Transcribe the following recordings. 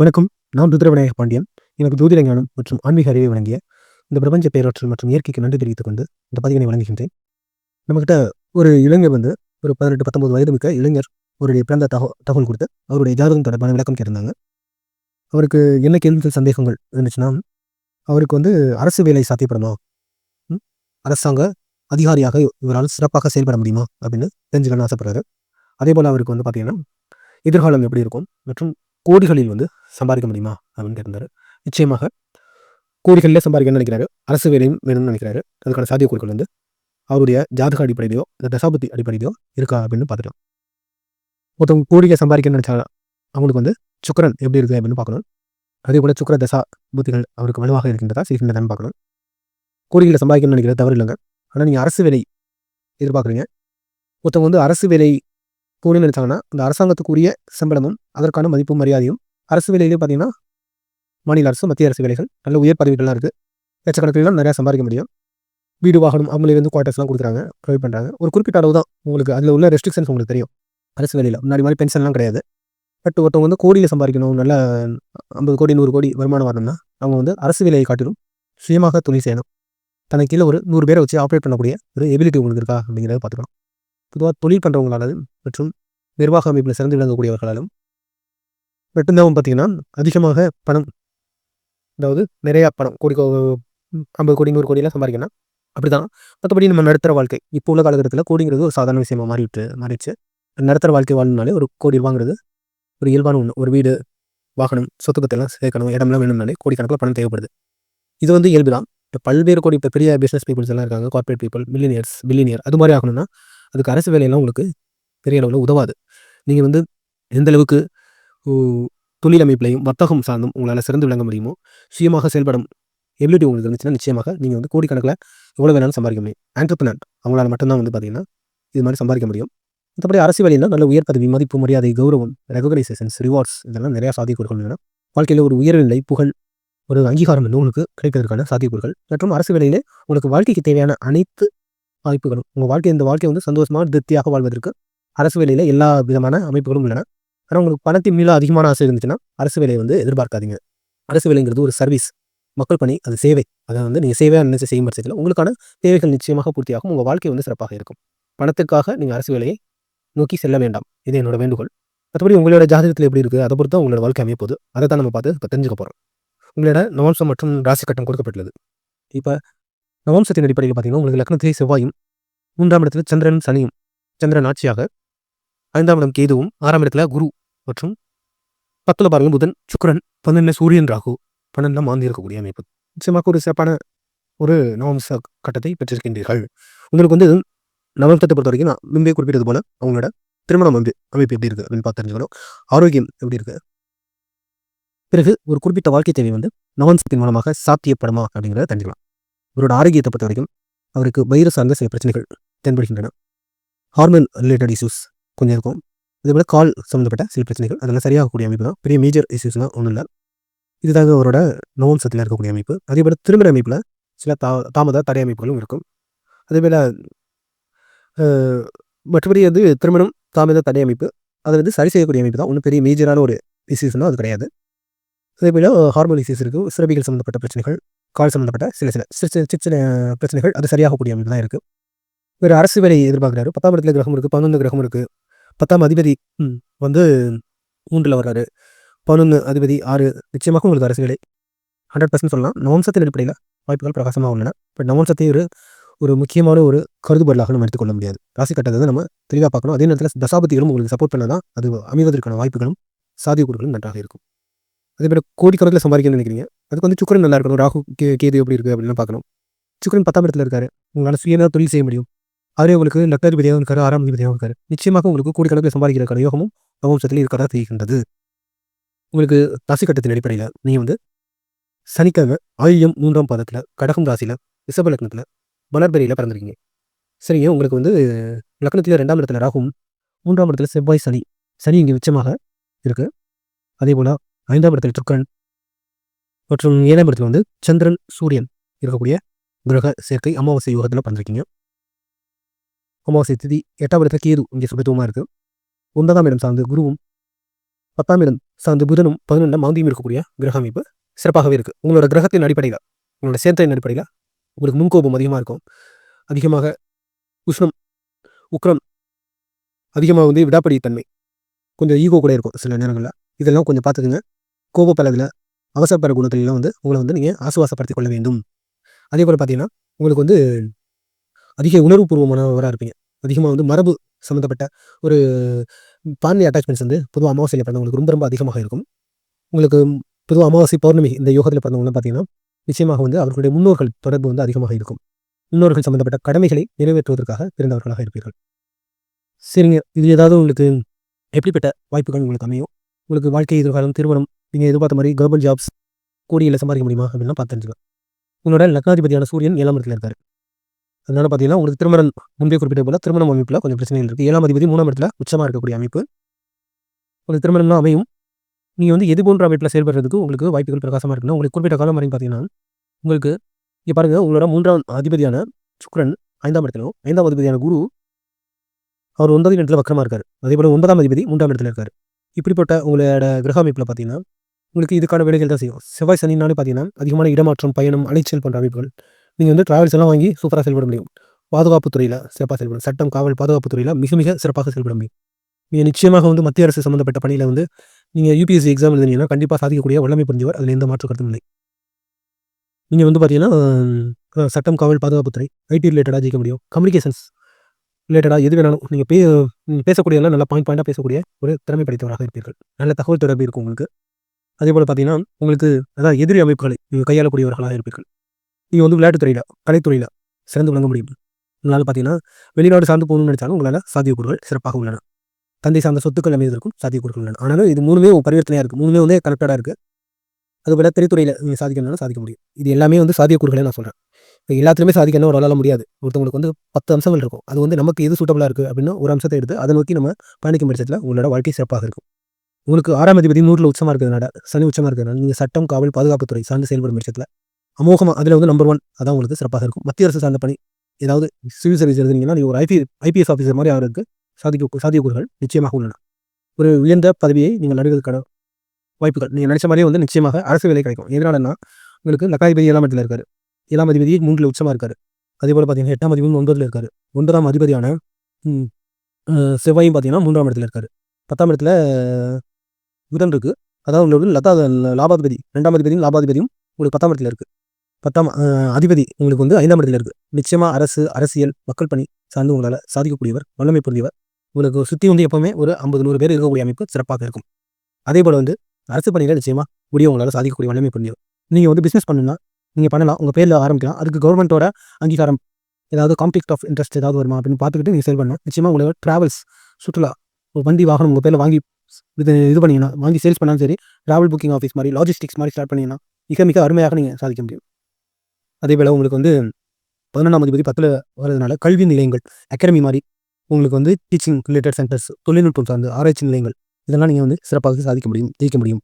வணக்கம். நான் ருத்ரவிநாயக பாண்டியன். எனக்கு ஜோதிட ஞானம் மற்றும் ஆன்மீக அறிவை வழங்கிய இந்த பிரபஞ்ச பேராற்றல் மற்றும் இயற்கைக்கு நன்றி தெரிவித்துக் கொண்டு இந்த பதிவினை வழங்குகின்றேன். நம்மக்கிட்ட ஒரு இளைஞர் வந்து ஒரு பதினெட்டு பத்தொன்பது வயது மிக்க இளைஞர் அவருடைய பிறந்த தகவல் தகவல் கொடுத்து அவருடைய ஜாதகம் தொடர்பான விளக்கம் கேட்டிருந்தாங்க. அவருக்கு என்ன கேள்விகள் சந்தேகங்கள் இருந்துச்சுன்னா அவருக்கு வந்து அரசு வேலை சாத்தியப்படுமா? அரசாங்க அதிகாரியாக இவரால் சிறப்பாக செயல்பட முடியுமா? அப்படின்னு தெரிஞ்சுக்கணும்னு ஆசைப்படுறாரு. அதே போல் அவருக்கு வந்து பார்த்தீங்கன்னா எதிர்காலம் எப்படி இருக்கும்? மற்றும் கோடிகளில் வந்து சம்பாதிக்க முடியுமா? அப்படின்னு கேட்டிருந்தாரு. நிச்சயமாக கோடிகளிலே சம்பாதிக்கணும்னு நினைக்கிறாரு. அரசு வேலையும் வேணும்னு நினைக்கிறாரு. அதுக்கான சாத்தியக்கூறுகள் வந்து அவருடைய ஜாதக அடிப்படையிலையோ இந்த தசாபதி அடிப்படையிலையோ இருக்கா அப்படின்னு பார்த்துட்டோம் ஒருத்தவங்க கோடியை சம்பாதிக்கணும்னு நினைச்சா அவங்களுக்கு வந்து சுக்கரன் எப்படி இருக்குது அப்படின்னு பார்க்கணும். அதே போல் சுக்கர தசா புத்திகள் அவருக்கு வலுவாக இருக்கின்றதா இருக்கின்றதான்னு பார்க்கணும். கோடிகளை சம்பாதிக்கணும்னு நினைக்கிறது தவறு இல்லைங்க. ஆனால் நீங்கள் அரசு வேலை எதிர்பார்க்குறீங்க. ஒருத்தவங்க வந்து அரசு வேலை போகணும்னு நினைச்சாங்கன்னா அந்த அரசாங்கத்துக்குரிய சம்பளமும் அதற்கான மதிப்பும் மரியாதையும் அரசு வேலையிலேயே பார்த்தீங்கன்னா மாநில அரசு மத்திய அரசு வேலைகள் நல்ல உயர் பதவிகள்லாம் இருக்குது லட்சக்கணக்கிலாம் நிறையா சம்பாதிக்க முடியும். வீடு வாகனம் அவங்களே வந்து குவார்ட்டர்ஸ்லாம் கொடுக்குறாங்க ப்ரொவைட் பண்ணுறாங்க ஒரு குறிப்பிட்ட அளவு தான் உங்களுக்கு அதில் உள்ள ரெஸ்ட்ரிக்ஷன்ஸ் உங்களுக்கு தெரியும். அரசு வேலையில் முன்னாடி மாதிரி பென்ஷன்லாம் கிடையாது. பட் ஒருத்தவங்க வந்து கோடியில் சம்பாதிக்கணும் நல்ல ஐம்பது கோடி நூறு கோடி வருமானம் வரணும்னா அவங்க வந்து அரசு வேலையை காட்டிலும் சுயமாக தொழில் செய்யணும். தனக்கு கீழே ஒரு நூறு பேரை வச்சு ஆப்ரேட் பண்ணக்கூடிய ஒரு எபிலிட்டி உங்களுக்கு இருக்கா அப்படிங்கிறத பார்த்துக்கணும். பொதுவாக தொழில் பண்ணுறவங்களாலும் மற்றும் நிர்வாக அமைப்பில் சிறந்து விளங்கக்கூடியவர்களாலும் மட்டும்தான் பார்த்தீங்கன்னா அதிகமாக பணம் அதாவது நிறையா பணம் கோடி கோ- ஐம்பது கோடி நூறு கோடியெல்லாம் சம்பாதிக்கணும் அப்படி தான் மற்றபடி நம்ம நடுத்தர வாழ்க்கை இப்போ உள்ள காலகட்டத்தில் கோடிங்கிறது ஒரு சாதாரண விஷயமா மாறிட்டு மாறிடுச்சு. நடுத்தர வாழ்க்கை வாழணுனாலே ஒரு கோடி ரூபாங்கிறது ஒரு இயல்பான ஒன்று ஒரு வீடு வாகனம் சொத்துக்கத்தெல்லாம் சேர்க்கணும் இடம்லாம் வேணும்னாலே கோடிக்கணக்கில் பணம் தேவைப்படுது. இது வந்து இயல்பு தான் இப்போ பல்வேறு கோடி இப்போ பெரிய பிஸ்னஸ் பீப்புள்ஸ் எல்லாம் இருக்காங்க கார்ப்பரேட் பீப்புள் மில்லினியர்ஸ் பில்லினியர் அது மாதிரி ஆகணும்னா அதுக்கு அரசு வேலையெல்லாம் உங்களுக்கு பெரிய அளவில் உதவாது. நீங்கள் வந்து எந்தளவுக்கு தொழிலமைப்புலையும் வர்த்தகம் சார்ந்தும் உங்களால் சிறந்து விளங்க முடியுமோ சுயமாக செயல்படும் எபிலிட்டி உங்களுக்கு இருந்துச்சுன்னா நிச்சயமாக நீங்கள் வந்து கோடிக்கணக்கில் எவ்வளோ வேணாலும் சம்பாதிக்க முடியும். ஆண்டர்பிரினர் அவங்களால மட்டும்தான் வந்து பார்த்தீங்கன்னா இது மாதிரி சம்பாதிக்க முடியும். மற்றபடி அரசு வேலையில் நல்ல உயர் பதவி மதிப்பு மரியாதை கௌரவம் ரெகனைசேஷன்ஸ் ரிவார்ட்ஸ் இதெல்லாம் நிறையா சாத்தியக்கூறுகள் வேணும் வாழ்க்கையில் ஒரு உயர்நிலை புகழ் ஒரு அங்கீகாரம் வந்து உங்களுக்கு கிடைப்பதற்கான சாத்தியக்கூறுகள். மற்றும் அரசு வேலையிலே உங்களுக்கு வாழ்க்கைக்கு தேவையான அனைத்து வாய்ப்புகளும் உங்கள் வாழ்க்கை இந்த வாழ்க்கை வந்து சந்தோஷமாக திருப்தியாக வாழ்வதற்கு அரசு வேலையில் எல்லா விதமான அமைப்புகளும் உள்ளன. ஆனால் உங்களுக்கு பணத்தின் மீள அதிகமான ஆசை இருந்துச்சுன்னா அரசு வேலையை வந்து எதிர்பார்க்காதீங்க. அரசு வேலைங்கிறது ஒரு சர்வீஸ் மக்கள் பணி அது சேவை. அதை வந்து நீங்கள் சேவையாக நினைச்சு செய்யும் பட்சத்தில் உங்களுக்கான தேவைகள் நிச்சயமாக பூர்த்தியாகும். உங்கள் வாழ்க்கை வந்து சிறப்பாக இருக்கும். பணத்துக்காக நீங்கள் அரசு வேலையை நோக்கி செல்ல வேண்டாம். இது என்னோட வேண்டுகோள். மற்றபடி உங்களோட ஜாதகத்தில் எப்படி இருக்குது அதை பொறுத்து உங்களோட வாழ்க்கை அமைய போகுது. அதை தான் நம்ம பார்த்து இப்போ தெரிஞ்சுக்க போகிறோம் உங்களோட நவம்சம் மற்றும் ராசி கட்டம் கொடுக்கப்பட்டுள்ளது. இப்போ நவம்சத்தின் அடிப்படையில் பார்த்தீங்கன்னா உங்களுக்கு லக்னத்திலே செவ்வாயும் மூன்றாம் இடத்துல சந்திரன் சனியும் சந்திரன் ஆட்சியாக ஐந்தாம் இடம் கேதுவும் ஆறாம் இடத்துல குரு மற்றும் பத்துல பாருங்க புதன் சுக்கரன் பன்னெண்டு சூரியன் ராகு. பன்னெண்டாம் மாந்தி இருக்கக்கூடிய அமைப்பு. நிச்சயமாக ஒரு சிறப்பான ஒரு நவம்ச கட்டத்தை பெற்றிருக்கின்றீர்கள். உங்களுக்கு வந்து நவம்சத்தை பொறுத்த வரைக்கும் நான் முன்பே குறிப்பிட்டது போல அவங்களோட திருமணம் வந்து அமைப்பு எப்படி இருக்கு அப்படின்னு பார்த்து தெரிஞ்சுக்கணும். ஆரோக்கியம் எப்படி இருக்கு? பிறகு ஒரு குறிப்பிட்ட வாழ்க்கை தேவை வந்து நவம்சத்தின் மூலமாக சாத்தியப்படுமா அப்படிங்கிறத தெரிஞ்சுக்கலாம். அவரோட ஆரோக்கியத்தை பொறுத்த வரைக்கும் அவருக்கு வயிறு சார்ந்த சில பிரச்சனைகள் தென்படுகின்றன. ஹார்மோன் ரிலேட்டட் இஷ்யூஸ் கொஞ்சம் இருக்கும். இதேபோல் கால் சம்மந்தப்பட்ட சில பிரச்சனைகள் அதெல்லாம் சரியாகக்கூடிய அமைப்பு தான். பெரிய மேஜர் இஷ்யூஸ்லாம் ஒன்றும் இல்லை. இதுதாக அவரோட நவம்சத்தில் இருக்கக்கூடிய அமைப்பு. அதே போல் திருமண அமைப்பில் சில தா தாமத தடை அமைப்புகளும் இருக்கும். அதே போல் மற்றபடி வந்து திருமணம் தாமத தடை அமைப்பு அது வந்து சரி செய்யக்கூடிய அமைப்பு தான். ஒன்றும் பெரிய மேஜரான ஒரு இஷ்யூஸ்னால் அது கிடையாது. அதே போல் ஹார்மோன் இஷ்யூஸ் இருக்கும். சிறப்பிகள் சம்மந்தப்பட்ட பிரச்சனைகள் கால் சம்மந்தப்பட்ட சில சில சிறு சின்ன பிரச்சனைகள் அது சரியாகக்கூடிய அமைப்பு தான் இருக்குது வேறு அரசு வேலை எதிர்பார்க்குறாரு. பத்தாம் இடத்துல கிரகம் இருக்குது பதினொன்று கிரகம் இருக்குது பத்தாம் அதிபதி வந்து மூன்றில் வர்றாரு. பதினொன்று அதிபதி ஆறு நிச்சயமாக உங்களுக்கு அரசு வேலை. ஹண்ட்ரட் பர்சன்ட் சொல்லலாம். நவம்சத்தின் அடிப்படையில் வாய்ப்புகள் பிரகாசமாக உள்ளன. பட் நவம்சத்தை ஒரு ஒரு முக்கியமான ஒரு கருதுபொருளாக நம்ம எடுத்துக்கொள்ள முடியாது. ராசி கட்டத்தை நம்ம தெளிவாக பார்க்கணும். அதே நேரத்தில் தசாபதிகளும் உங்களுக்கு சப்போர்ட் பண்ணால் தான் அது அமைவதற்கான வாய்ப்புகளும் சாத்தியக்கூறுகளும் நன்றாக இருக்கும். அதே கோடி கோடிக்கணக்கில் சம்பாதிக்கணும்னு நினைக்கிறீங்க? அதுக்கு வந்து சுக்கரன் நல்லா இருக்கணும். ராகு கே கேது எப்படி இருக்குது அப்படின்னு பார்க்கணும். சுக்கரன் பத்தாம் இடத்துல இருக்காரு. உங்களால் சுயமாக தொழில் செய்ய முடியும். அவரே உங்களுக்கு லக்னாதிபதியாகவும் இருக்காரு ஆறாம் அதிபதியாகவும் இருக்காரு. நிச்சயமாக உங்களுக்கு கோடிக்கணக்கில் சம்பாதிக்கிறதுக்கான யோகமும் நவம்சத்தில் இருக்கிறதா தெரிகின்றது உங்களுக்கு ராசி கட்டத்தின் அடிப்படையில் நீங்கள் வந்து சனிக்கிழமை ஆயியம் மூன்றாம் பாதத்தில் கடகம் ராசியில் ரிஷப லக்னத்தில் வளர்பெரியில் பிறந்திருக்கீங்க. சரிங்க உங்களுக்கு வந்து லக்னத்தில் ரெண்டாம் இடத்துல ராகும் மூன்றாம் இடத்துல செவ்வாய் சனி. சனி இங்கே உச்சமாக இருக்குது அதே போல் ஐந்தாம் இடத்தில் சுக்கரன் மற்றும் ஏழாம் இடத்துல வந்து சந்திரன் சூரியன் இருக்கக்கூடிய கிரக சேர்க்கை அமாவாசை யோகத்தில் பண்ணிருக்கீங்க அமாவாசை திதி எட்டாம் இடத்துல கேது இங்கே சுபத்துவமாக இருக்குது ஒன்பதாம் இடம் சார்ந்து குருவும் பத்தாம் இடம் சார்ந்து புதனும் பதினொன்றாம் மாந்தியும் இருக்கக்கூடிய கிரக அமைப்பு சிறப்பாகவே இருக்குது உங்களோட கிரகத்தின் அடிப்படையில் உங்களோட சேர்த்தையின் அடிப்படையில் உங்களுக்கு முன்கோபம் அதிகமாக இருக்கும். அதிகமாக உஷ்ணம் உக்ரம் அதிகமாக வந்து விடாப்படி தன்மை கொஞ்சம் ஈகோ கூட இருக்கும் சில நேரங்களில். இதெல்லாம் கொஞ்சம் பார்த்துக்குங்க. கோபப்பலவில் அவசரப்பட குணத்திலாம் வந்து உங்களை வந்து நீங்கள் ஆசுவாசப்படுத்திக் கொள்ள வேண்டும் அதே போல் பார்த்தீங்கன்னா உங்களுக்கு வந்து அதிக உணர்வுபூர்வமானவராக இருப்பீங்க. அதிகமாக வந்து மரபு சம்மந்தப்பட்ட ஒரு பான்மை அட்டாச்மெண்ட்ஸ் வந்து பொதுவாக அமாவாசையில் பிறந்தவங்களுக்கு ரொம்ப ரொம்ப அதிகமாக இருக்கும். உங்களுக்கு பொதுவாக அமாவாசை பௌர்ணமி இந்த யோகத்தில் பிறந்தவங்களாம் பார்த்தீங்கன்னா நிச்சயமாக வந்து அவர்களுடைய முன்னோர்கள் தொடர்பு வந்து அதிகமாக இருக்கும். முன்னோர்கள் சம்மந்தப்பட்ட கடமைகளை நிறைவேற்றுவதற்காக பிறந்தவர்களாக இருப்பீர்கள். சரிங்க. இது ஏதாவது உங்களுக்கு எப்படிப்பட்ட வாய்ப்புகள் உங்களுக்கு அமையும்? உங்களுக்கு வாழ்க்கை எதிர்காலம் திருமணம் நீங்கள் எதிர்பார்த்த மாதிரி கவர்மெண்ட் ஜாப்ஸ் கூடியில் சம்பாதிக்க முடியுமா அப்படின்னா பார்த்து தெரிஞ்சுக்கலாம். உங்களோட லக்னாதிபதியான சூரியன் ஏழாம் இடத்துல இருக்கார். அதனால் பார்த்தீங்கன்னா உங்களுக்கு திருமணம் முன்பே குறிப்பிட்ட போல திருமணம் அமைப்பில் கொஞ்சம் பிரச்சனைகள் இருக்குது ஏழாம் அதிபதி மூணாம் இடத்துல உச்சமாக இருக்கக்கூடிய அமைப்பு. உங்களுக்கு திருமணம்லாம் அமையும். நீங்கள் வந்து எது போன்ற அமைப்பில் செயல்படுறதுக்கு உங்களுக்கு வாய்ப்புகள் பிரகாசமாக இருக்குன்னா உங்களுக்கு குறிப்பிட்ட காலம் வரைக்கும் பார்த்தீங்கன்னா உங்களுக்கு இங்கே பாருங்கள் உங்களோட மூன்றாம் அதிபதியான சுக்ரன் ஐந்தாம் இடத்திலும் ஐந்தாம் அதிபதியான குரு அவர் ஒன்பதாம் இடத்துல வக்கரமாக இருக்கார். அதே போல் ஒன்பதாம் அதிபதி மூன்றாம் இடத்துல இருக்கார். இப்படிப்பட்ட உங்களோட கிரக அமைப்பில் பார்த்தீங்கன்னா உங்களுக்கு இதுக்கான வேலைகள் தான் செய்யும். செவ்வாய் சனினாலே பார்த்தீங்கன்னா அதிகமான இடமாற்றம் பயணம் அலைச்சல் போன்ற அமைப்புகள். நீங்கள் வந்து டிராவல்ஸ் எல்லாம் வாங்கி சூப்பராக செயல்பட முடியும். பாதுகாப்பு துறையில் சிறப்பாக செயல்படும் சட்டம் காவல் பாதுகாப்பு துறையில் மிக மிக சிறப்பாக செயல்பட முடியும். நீங்கள் நிச்சயமாக வந்து மத்திய அரசு சம்மந்தப்பட்ட பணியில் வந்து நீங்கள் யூபிஎஸ்சி எக்ஸாம் எழுதினீங்கன்னா கண்டிப்பாக சாதிக்கக்கூடிய வல்லமை புரிஞ்சவர் அதில் எந்த மாற்று கருத்தும் இல்லை. நீங்கள் வந்து பார்த்தீங்கன்னா சட்டம் காவல் பாதுகாப்புத்துறை ஐடி ரிலேட்டடாக ஜெயிக்க முடியும். கம்யூனிகேஷன்ஸ் ரிலேட்டடாக எது வேணாலும் நீங்கள் பே நீங்கள் பேசக்கூடியதெல்லாம் நல்லா பாயிண்ட் பாயிண்டாக பேசக்கூடிய ஒரு திறமை படைத்தவராக இருப்பீர்கள். நல்ல தகவல் தொடர்பு இருக்கும் உங்களுக்கு. அதே போல் பார்த்தீங்கன்னா உங்களுக்கு அதாவது எதிரி அமைப்புகளை நீங்கள் கையாளக்கூடியவர்களாக இருப்பீர்கள். நீங்கள் வந்து விளையாட்டுத்துறையில் கலைத்துறையில் சிறந்து விளங்க முடியும். உங்களால் பார்த்தீங்கன்னா வெளிநாடு சார்ந்து போகணும்னு நினைச்சாலும் உங்களால் சாத்தியக்கூறுகள் சிறப்பாக உள்ளன. தந்தை சார்ந்த சொத்துக்கள் அமைவதற்கும் சாத்தியக்கூறுகள் உள்ளன. ஆனாலும் இது மூணுமே பரிவர்த்தனையாக இருக்குது மூணுமே வந்து கனெக்டடாக இருக்குது அதுபோல் திரைத்துறையில் நீங்கள் சாதிக்கணும்னாலும் சாதிக்க முடியும். இது எல்லாமே வந்து சாத்தியக்கூறுகளை நான் சொல்கிறேன் இப்போ எல்லாத்துலேயுமே சாதிக்கணும் ஒரு முடியாது. ஒருத்தவங்களுக்கு வந்து பத்து அம்சங்கள் இருக்கும். அது வந்து நமக்கு எது சூட்டபுளாக இருக்குது அப்படின்னு ஒரு அம்சத்தை எடுத்து அதை நோக்கி நம்ம பயணிக்கும் பட்சத்தில் உங்களோட வாழ்க்கை சிறப்பாக இருக்கும். உங்களுக்கு ஆறாம் அதிபதி நூறில் உச்சமாக இருக்கிறதுனால சனி உச்சமாக இருக்கிறதுனால நீங்கள் சட்டம் காவல் பாதுகாப்புத்துறை சார்ந்து செயல்படும் பட்சத்தில் அமோகமாக அதில் வந்து நம்பர் ஒன் அதான் உங்களுக்கு சிறப்பாக இருக்கும். மத்திய அரசு சார்ந்த பணி ஏதாவது சிவில் சர்வீஸ் எழுதுனீங்கன்னா நீங்கள் ஒரு ஐபி ஐபிஎஸ் ஆஃபீஸர் மாதிரி அவருக்கு சாதிக்க சாத்தியக்கூறுகள் நிச்சயமாக உள்ளன. ஒரு உயர்ந்த பதவியை நீங்கள் நடுவதற்கான வாய்ப்புகள் நீங்கள் நினைச்ச மாதிரியே வந்து நிச்சயமாக அரசு வேலை கிடைக்கும். எதனாலன்னா உங்களுக்கு லக்காதிபதி ஏழாம் இடத்துல இருக்காரு. ஏழாம் அதிபதி மூன்றில் உச்சமாக இருக்காரு. அதே போல் பார்த்தீங்கன்னா எட்டாம் அதிபதி ஒன்பதில் இருக்காரு. ஒன்பதாம் அதிபதியான செவ்வாயும் பார்த்தீங்கன்னா மூன்றாம் இடத்துல இருக்காரு. பத்தாம் இடத்துல புதன் இருக்குது அதாவது உங்களுக்கு லதா லாபாதிபதி ரெண்டாம் அதிபதியும் லாபாதிபதியும் உங்களுக்கு பத்தாம் இடத்துல இருக்குது பத்தாம் அதிபதி உங்களுக்கு வந்து ஐந்தாம் இடத்துல இருக்குது நிச்சயமாக அரசு அரசியல் மக்கள் பணி சார்ந்து உங்களால் சாதிக்கக்கூடியவர் வல்லமை புரிந்தவர். உங்களுக்கு சுற்றி வந்து எப்போவுமே ஒரு ஐம்பது நூறு பேர் இருக்கக்கூடிய அமைப்பு சிறப்பாக இருக்கும். அதே போல் வந்து அரசு பணிகளை நிச்சயமாக கூடிய உங்களால் சாதிக்கக்கூடிய வல்லமை புரிந்தவர். நீங்கள் வந்து பிஸ்னஸ் பண்ணணும்னா நீங்கள் பண்ணலாம் உங்கள் பேரில் ஆரம்பிக்கலாம். அதுக்கு கவர்மெண்ட்டோட அங்கீகாரம் ஏதாவது கான்ஃப்ளிக் ஆஃப் இன்ட்ரெஸ்ட் ஏதாவது வருமா அப்படின்னு பார்த்துக்கிட்டு நீங்கள் செல் பண்ணணும் நிச்சயமாக உங்களோட ட்ராவல்ஸ் சுற்றுலா ஒரு வண்டி வாகனம் உங்கள் பேரில் வாங்கி இது இது பண்ணிங்கன்னா வாங்கி சேல்ஸ் பண்ணாலும் சரி ட்ராவல் புக்கிங் ஆஃபீஸ் மாதிரி லாஜிஸ்டிக்ஸ் மாதிரி ஸ்டார்ட் பண்ணிங்கன்னா மிக மிக அருமையாக நீங்கள் சாதிக்க முடியும். அதே போல் உங்களுக்கு வந்து பதினொன்றாம் அதிபதி பத்தில் வர்றதுனால கல்வி நிலையங்கள் அகாடமி மாதிரி உங்களுக்கு வந்து டீச்சிங் ரிலேட்டட் சென்டர்ஸ் தொழில்நுட்பம் சார்ந்து ஆராய்ச்சி நிலையங்கள் இதெல்லாம் நீங்கள் வந்து சிறப்பாக சாதிக்க முடியும் ஜெயிக்க முடியும்.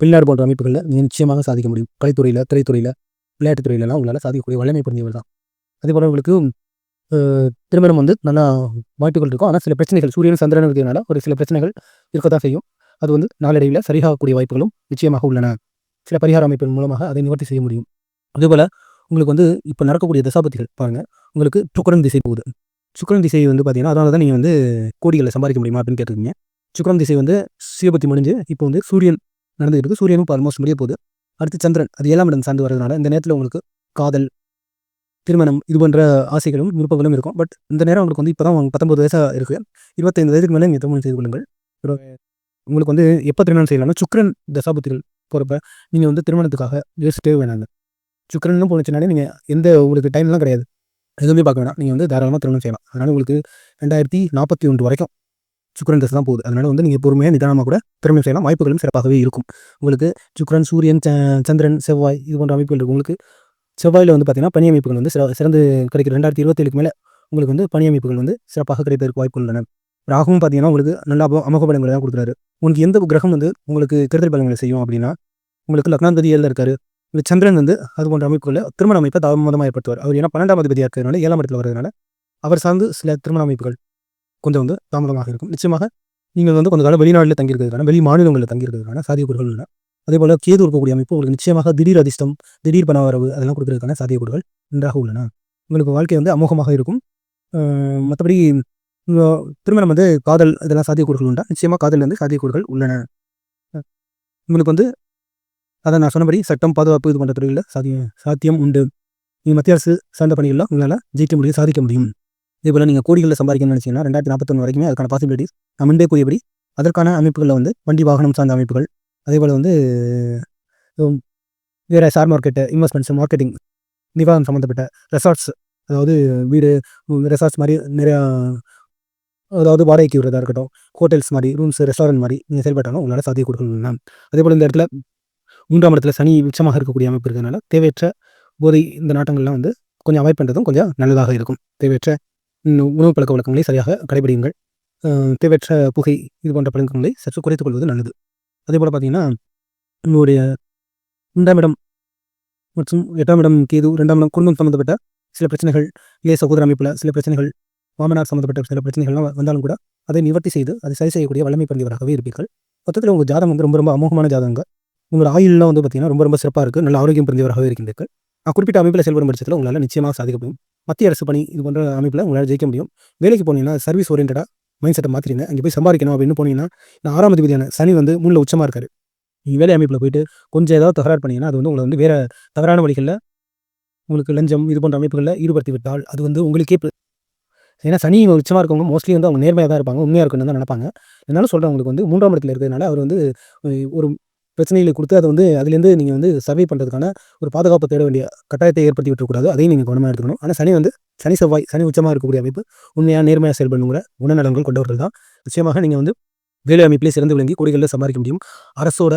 வெளிநாடு போன்ற அமைப்புகளில் நீங்கள் நிச்சயமாக சாதிக்க முடியும். கலைத்துறையில் திரைத்துறையில் விளையாட்டுத்துறையிலலாம் உங்களால் சாதிக்கக்கூடிய வல்லமை புரிஞ்சவர் தான். அதே போல் உங்களுக்கு திருமணம் வந்து நல்லா வாய்ப்புகள் இருக்கும். ஆனால் சில பிரச்சனைகள் சூரியன் சந்திரன் இருக்கிறதுனால ஒரு சில பிரச்சனைகள் இருக்க தான் செய்யும். அது வந்து நாளடைவில் சரியாகக்கூடிய வாய்ப்புகளும் நிச்சயமாக உள்ளன. சில பரிகார அமைப்பின் மூலமாக அதை நிவர்த்தி செய்ய முடியும். அதேபோல் உங்களுக்கு வந்து இப்போ நடக்கக்கூடிய தசாபதிகள் பாருங்கள் உங்களுக்கு சுக்கரன் திசை போகுது. சுக்கரன் திசை வந்து பார்த்தீங்கன்னா அதனால தான் நீங்கள் வந்து கோடிகளை சம்பாதிக்க முடியுமா அப்படின்னு கேட்டிருக்கீங்க. சுக்கரன் திசை வந்து சிவபத்தி முடிஞ்சு இப்போ வந்து சூரியன் நடந்துகிட்டு இருக்குது சூரியனும் இப்போ ஆல்மோஸ்ட் முடிய போகுது. அடுத்து சந்திரன் அது ஏழாம் இடம் சார்ந்து வரதுனால இந்த நேரத்தில் உங்களுக்கு காதல் திருமணம் இது போன்ற ஆசைகளும் விருப்பங்களும் இருக்கும். பட் இந்த நேரம் உங்களுக்கு வந்து இப்போ தான் பத்தொம்பது வயசாக இருக்குது இருபத்தைந்து வயதுக்கு மேலே நீங்கள் திருமணம் செய்து கொள்ளுங்கள். உங்களுக்கு வந்து எப்போ திருமணம் செய்யலாம்னா சுக்கரன் தசாபத்திகள் போகிறப்ப நீங்கள் வந்து திருமணத்துக்காக யோசிக்கவே வேணாங்க. சுக்கரன் போனுச்சுனாலே நீங்கள் எந்த உங்களுக்கு டைம்லாம் கிடையாது. எதுவுமே பார்க்க வேணாம். நீங்கள் வந்து தாராளமாக திருமணம் செய்யலாம். அதனால் உங்களுக்கு ரெண்டாயிரத்தி நாற்பத்தி ஒன்று வரைக்கும் சுக்கரன் தசை தான் போகுது. அதனால் வந்து நீங்கள் பொறுமையாக நிதானமாக கூட திருமணம் செய்யலாம். வாய்ப்புகளும் சிறப்பாகவே இருக்கும். உங்களுக்கு சுக்கரன் சூரியன் சந்திரன் செவ்வாய் இது போன்ற அமைப்புகள் இருக்கும் உங்களுக்கு செவ்வாயில் வந்து பார்த்திங்கன்னா பணி அமைப்புகள் வந்து சிறந்து கிடைக்கிற ரெண்டாயிரத்தி இருபத்தேழுக்கு மேலே உங்களுக்கு வந்து பணி அமைப்புகள் வந்து சிறப்பாக கிடைப்பதற்கு வாய்ப்பு உள்ளன. ராகவும் பார்த்தீங்கன்னா உங்களுக்கு நல்லா அமோக பலங்களை தான் கொடுக்குறாரு. உங்களுக்கு எந்த கிரகம் வந்து உங்களுக்கு கெடுதல் பலங்களை செய்யும் அப்படின்னா உங்களுக்கு லக்னாந்ததியில் இருக்காரு. இந்த சந்திரன் வந்து அது போன்ற அமைப்புகளில் திருமண அமைப்பை தாமதமாக ஏற்படுத்துவார். அவர் ஏன்னா பன்னெண்டாம் அதிபதியாக இருக்கிறதுனால ஏழாம் இடத்துல வரதுனால அவர் சார்ந்து சில திருமண அமைப்புகள் கொஞ்சம் வந்து தாமதமாக இருக்கும். நிச்சயமாக நீங்கள் வந்து கொஞ்சம் காலம் வெளிநாட்டில் தங்கியிருக்கிறதுக்கான வெளி மாநிலங்களில் தங்கியிருக்கிறதுக்கான சாத்தியக்கூறுகள் உள்ளன. அதே போல் கேது இருக்கக்கூடிய அமைப்பு உங்களுக்கு நிச்சயமாக திடீர் அதிர்ஷ்டம் திடீர் பணவரவு அதெல்லாம் கொடுக்கறதுக்கான சாத்தியக்கூறுகள் நன்றாக உள்ளன. உங்களுக்கு வாழ்க்கை வந்து அமோகமாக இருக்கும். மற்றபடி திருமணம் வந்து காதல் இதெல்லாம் சாத்தியக்கூறுகள் உண்டா? நிச்சயமாக காதல் வந்து சாத்தியக்கூறுகள் உள்ளன. உங்களுக்கு வந்து அதை நான் சொன்னபடி சட்டம் பாதுகாப்பு இது போன்ற துறைகளில் சாத்திய சாத்தியம் உண்டு. நீங்கள் மத்திய அரசு சார்ந்த பணிகளில் உங்களால் ஜெயிக்க முடியும் சாதிக்க முடியும். இதே போல் நீங்கள் கோடிகளில் சம்பாதிக்கணும்னு நினச்சிங்கன்னா ரெண்டாயிரத்தி நாற்பத்தொன்று வரைக்குமே அதுக்கான பாசிபிலிட்டிஸ் நான் முன்பே கூறியபடி அதற்கான அமைப்புகளில் வந்து வண்டி வாகனம் சார்ந்த அமைப்புகள் அதே போல் வந்து வேறு ஷேர் மார்க்கெட்டு இன்வெஸ்ட்மெண்ட்ஸ் மார்க்கெட்டிங் நிவாரணம் சம்மந்தப்பட்ட ரெசார்ட்ஸ் அதாவது வீடு ரெசார்ட்ஸ் மாதிரி நிறையா அதாவது வாடகைக்கு விடுறதா இருக்கட்டும் ஹோட்டல்ஸ் மாதிரி ரூம்ஸ் ரெஸ்டாரண்ட் மாதிரி நீங்கள் செயல்பட்டாலும் உங்களால் சாத்திய கொடுக்கணும் அதே போல் இந்த இடத்துல மூன்றாம் இடத்துல சனி உச்சமாக இருக்கக்கூடிய அமைப்பு இருக்கிறதுனால தேவையற்ற போதை இந்த நாட்டங்கள்லாம் வந்து கொஞ்சம் அவாய்ட் பண்ணுறதும் கொஞ்சம் நல்லதாக இருக்கும். தேவையற்ற உணவு பழக்க வழக்கங்களை சரியாக கடைபிடியுங்கள். தேவையற்ற புகை இது போன்ற பழக்கங்களை சற்று குறைத்துக் கொள்வது நல்லது. அதே போல் பார்த்தீங்கன்னா உங்களுடைய இரண்டாம் இடம் மற்றும் எட்டாம் இடம் கேது ரெண்டாம் இடம் குடும்பம் சம்மந்தப்பட்ட சில பிரச்சனைகள் இளைய சகோதர அமைப்பில் சில பிரச்சனைகள் மாமனார் சம்மந்தப்பட்ட சில பிரச்சனைகள்லாம் வந்தாலும் கூட அதை நிவர்த்தி செய்து அதை சரி செய்யக்கூடிய வல்லமை பறந்தவராகவே இருப்பீர்கள். மொத்தத்தில் உங்கள் ஜாதகம் வந்து ரொம்ப ரொம்ப அமோகமான ஜாதகங்கள் உங்களோட ஆயுள்லாம் வந்து பார்த்தீங்கன்னா ரொம்ப ரொம்ப சிறப்பாக இருக்குது நல்ல ஆரோக்கியம் பிறந்தவராகவே இருக்கின்றீர்கள். நான் குறிப்பிட்ட அமைப்பில் செயல்படும் பட்சத்தில் உங்களால் நிச்சயமாக சாதிக்க முடியும். மத்திய அரசு பணி இது போன்ற அமைப்பில் உங்களால் ஜெயிக்க முடியும். வேலைக்கு போனீங்கன்னா சர்வீஸ் ஓரியன்டாக மைண்ட் செட்டை மாற்றிருங்க அங்கே போய் சம்பாதிக்கணும் அப்படின்னு போனீங்கன்னா நான் ஆறாம் அதிபதியான சனி வந்து மூணில் உச்சமாக இருக்காரு. நீங்கள் வேலை அமைப்பில் போயிட்டு கொஞ்சம் ஏதாவது தகராறு பண்ணீங்கன்னா அது வந்து உங்களை வந்து வேறு தவறான வழிகளில் உங்களுக்கு லஞ்சம் இது போன்ற அமைப்புகளில் ஈடுபடுத்தி விட்டால் அது வந்து உங்களுக்கே ஏன்னா சனி உச்சமாக இருக்கவங்க மோஸ்ட்லி வந்து அவங்க நேர்மையாக தான் இருப்பாங்க உண்மையாக இருக்கணும்னு தான் நினைப்பாங்க. இருந்தாலும் சொல்கிறேன் உங்களுக்கு வந்து மூன்றாம் இடத்துல இருக்கிறதுனால அவர் வந்து ஒரு பிரச்சனைகளை கொடுத்து அதை வந்து அதுலேருந்து நீங்கள் வந்து சர்வை பண்ணுறதுக்கான ஒரு பாதுகாப்பு தேட வேண்டிய கட்டாயத்தை ஏற்படுத்தி விட்டுக்கூடாது அதையும் நீங்கள் கவனமாக எடுத்துக்கணும். ஆனால் சனி வந்து சனி செவ்வாய் சனி உச்சமாக இருக்கக்கூடிய அமைப்பு உண்மையாக நேர்மையாக செயல்படுங்கிற குணநலன்கள் கொண்டவர்கள் தான். நிச்சயமாக நீங்கள் வந்து வேலை அமைப்பிலே சிறந்து விளங்கி கோடிகளில் சம்பாதிக்க முடியும். அரசோட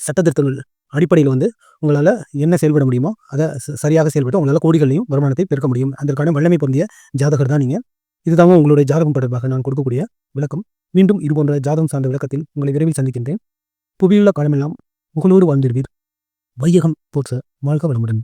சட்டத்திருத்தங்கள் அடிப்படையில் வந்து உங்களால் என்ன செயல்பட முடியுமோ அதை ச- சரியாக செயல்பட்டு உங்களால் கோடிகளையும் வருமானத்தை பெருக்க முடியும். அதற்கான வல்லமை பொருந்திய ஜாதகர் தான் நீங்கள் இதுதான் உங்களுடைய ஜாதகம் தொடர்பாக நான் கொடுக்கக்கூடிய விளக்கம். மீண்டும் இது போன்ற ஜாதகம் சார்ந்த விளக்கத்தில் உங்களை விரைவில் சந்திக்கின்றேன். புவியுள்ள காலமெல்லாம் புகழோடு வாழ்ந்திருவீர். வையகம் போற்ற வாழ்க வளமுடன்.